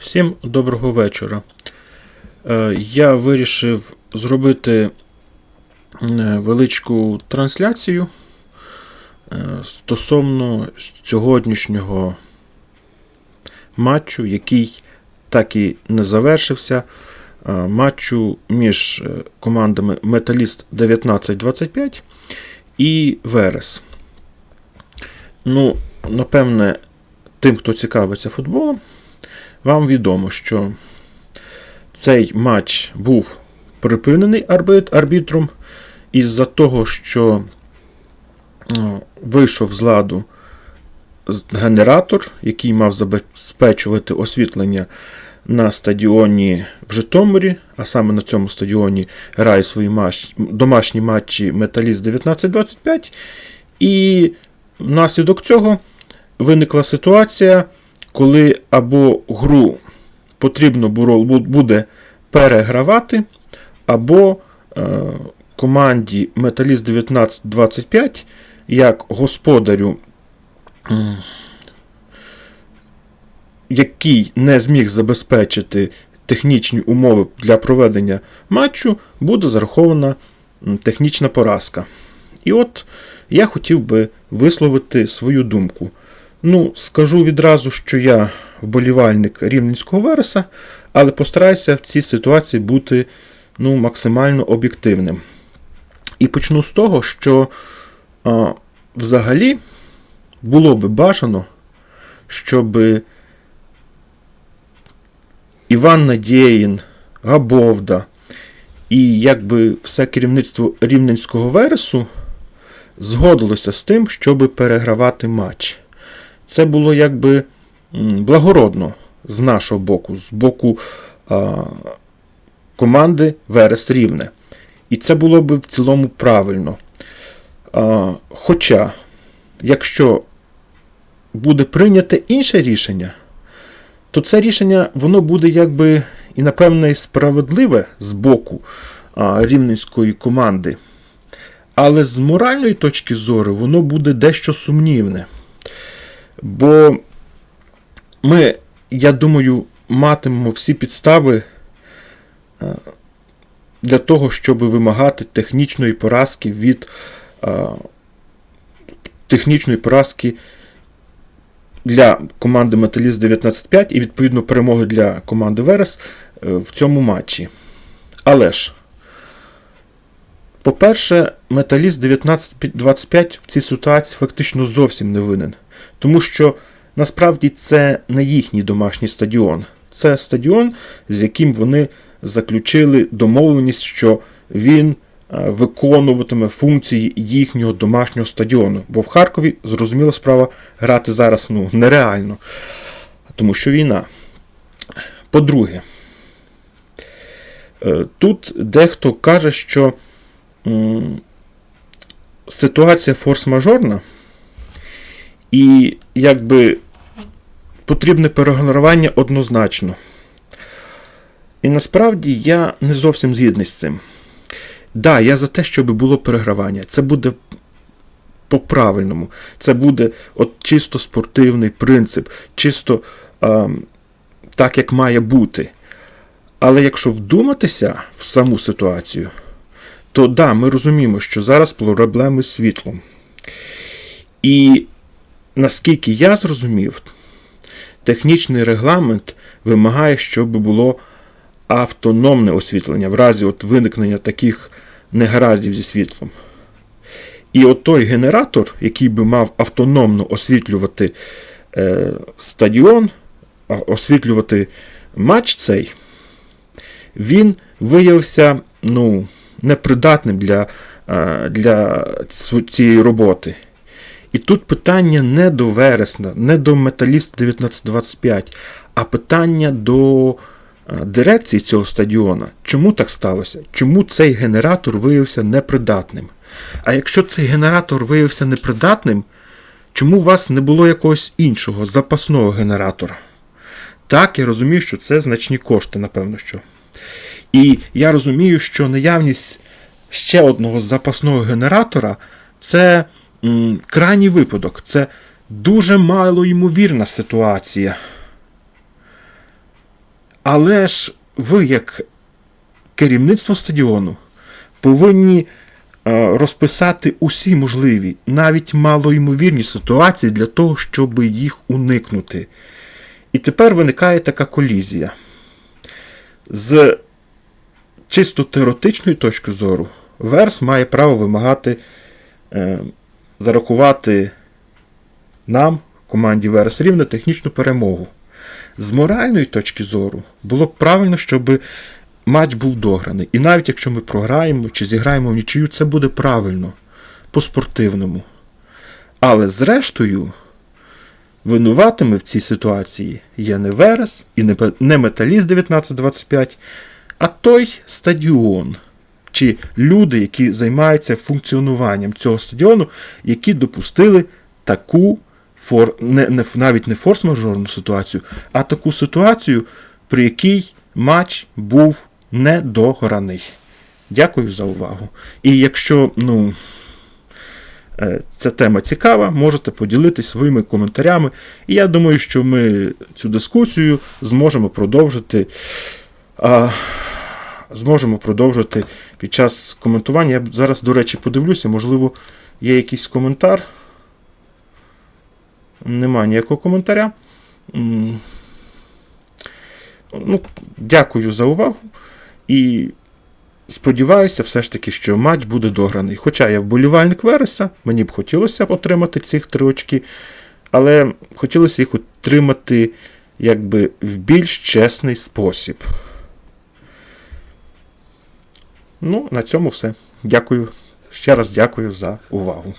Всім доброго вечора. Е, Я вирішив зробити е, величку трансляцію е, стосовно сьогоднішнього матчу, який так і не завершився. Матчу між командами Металіст 1925 і Верес. Ну, напевне, тим, хто цікавиться футболом, вам відомо, що цей матч був припинений арбітром із-за того, що вийшов з ладу генератор, який мав забезпечувати освітлення на стадіоні в Житомирі, а саме на цьому стадіоні грає свої домашні матчі Металіст 1925. І внаслідок цього виникла ситуація, коли або гру потрібно буде перегравати, або е, команді Металіст 1925 як господарю, який не зміг забезпечити технічні умови для проведення матчу, буде зарахована технічна поразка. І от я хотів би висловити свою думку. Ну, скажу відразу, що я вболівальник рівненського вереса, але постараюся в цій ситуації бути ну, максимально об'єктивним. І почну з того, що а, взагалі було би бажано, щоб Іван Надєїн, Габовда і якби все керівництво рівненського вересу згодилося з тим, щоб перегравати матч. Це було якби благородно з нашого боку, з боку а, команди Верес Рівне. І це було би в цілому правильно. А, хоча, якщо буде прийняте інше рішення, то це рішення воно буде якби і, напевне, справедливе з боку а, рівненської команди. Але з моральної точки зору воно буде дещо сумнівне. Бо ми, я думаю, матимемо всі підстави е, для того, щоб вимагати технічної поразки від е, технічної поразки для команди Металіст 19-5 і відповідно перемоги для команди Верес е, в цьому матчі. Але ж, по-перше, Металіст 1925 в цій ситуації фактично зовсім не винен. Тому що насправді це не їхній домашній стадіон. Це стадіон, з яким вони заключили домовленість, що він е, виконуватиме функції їхнього домашнього стадіону. Бо в Харкові, зрозуміла справа, грати зараз ну, нереально, тому що війна. По-друге, е, тут дехто каже, що ситуація форс-мажорна, і якби потрібне перегонорування однозначно. І насправді я не зовсім згідний з цим. Да, я за те, щоб було перегравання. Це буде по-правильному. Це буде от чисто спортивний принцип, чисто ем, так, як має бути. Але якщо вдуматися в саму ситуацію, то да, ми розуміємо, що зараз проблеми з світлом. І наскільки я зрозумів, технічний регламент вимагає, щоб було автономне освітлення в разі от виникнення таких негараздів зі світлом. І от той генератор, який би мав автономно освітлювати е, стадіон, освітлювати матч цей, він виявився ну, непридатним для, е, для цієї роботи. І тут питання не до вересня, не до металіст 1925, а питання до е, дирекції цього стадіона. Чому так сталося? Чому цей генератор виявився непридатним? А якщо цей генератор виявився непридатним, чому у вас не було якогось іншого запасного генератора? Так, я розумію, що це значні кошти, напевно що. І я розумію, що наявність ще одного запасного генератора це крайній випадок, це дуже малоймовірна ситуація. Але ж ви, як керівництво стадіону, повинні е, розписати усі можливі, навіть малоймовірні ситуації для того, щоб їх уникнути. І тепер виникає така колізія. З чисто теоретичної точки зору, Верс має право вимагати е, зарахувати нам, команді Верес Рівне, технічну перемогу. З моральної точки зору було б правильно, щоб матч був дограний. І навіть якщо ми програємо чи зіграємо в нічию, це буде правильно, по-спортивному. Але зрештою, винуватими в цій ситуації є не Верес і не, Металіст 1925, а той стадіон. Чи люди, які займаються функціонуванням цього стадіону, які допустили таку фор... не, не, навіть не форс-мажорну ситуацію, а таку ситуацію, при якій матч був недограний. Дякую за увагу. І якщо ну, е, ця тема цікава, можете поділитися своїми коментарями. І я думаю, що ми цю дискусію зможемо продовжити. А, зможемо продовжити під час коментування. Я зараз, до речі, подивлюся, можливо, є якийсь коментар. Нема ніякого коментаря. Ну, дякую за увагу. І сподіваюся, все ж таки, що матч буде дограний. Хоча я вболівальник Вереса, мені б хотілося отримати цих три очки, але хотілося їх отримати якби в більш чесний спосіб. Ну, на цьому все. Дякую. Ще раз дякую за увагу.